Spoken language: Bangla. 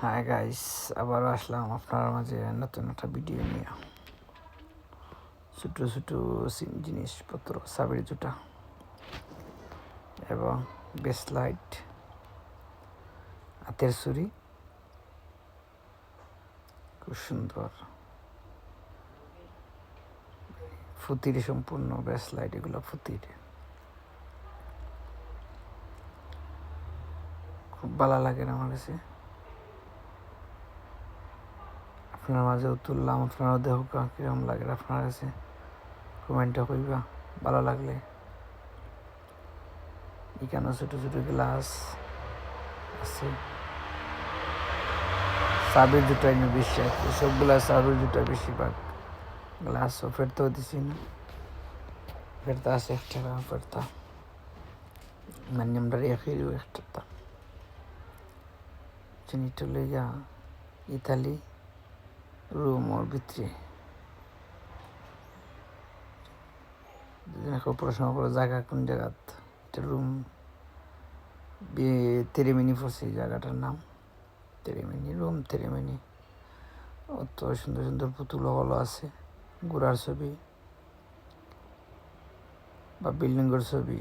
হাই গাইস আবারও আসলাম আপনার মাঝে নতুন একটা ভিডিও নিয়ে। ছোটো ছোটো জিনিসপত্র সাবের জুটা এবং বেস লাইট হাতের ছুরি খুব সুন্দর। ফুতির সম্পূর্ণ বেস লাইট এগুলো ফুতির। খুব ভালো লাগে আমার কাছে। আপনার মাঝেও তুললাম আপনারাও দেহ কীরকম লাগে, আপনার কাছে কমেন্টে কইবা, ভালো লাগলে। এখানে ছোটো ছোটো গ্লাস আছে? সাবের জুতো এনে বেশি আছে সবগুলা সাবের জুতো বেশিরভাগ। গ্লাস গ্লাসও ফেরতেও দিছি না। ফেরতে আছে এক টাকা, ফেরতা। মানে আমরা রেখে দিব একটা চিনিটা লইয়া, ইতালি। রুম ওর ভিতরে। প্রশ্ন করে, জায়গা কোন জায়গাত এটা রুম তেরেমিনি পড়ছে এই জায়গাটার নাম। Termini, Rome Termini. অত সুন্দর সুন্দর পুতুল হলো আছে, ঘোড়ার ছবি বা বিল্ডিংয়ের ছবি।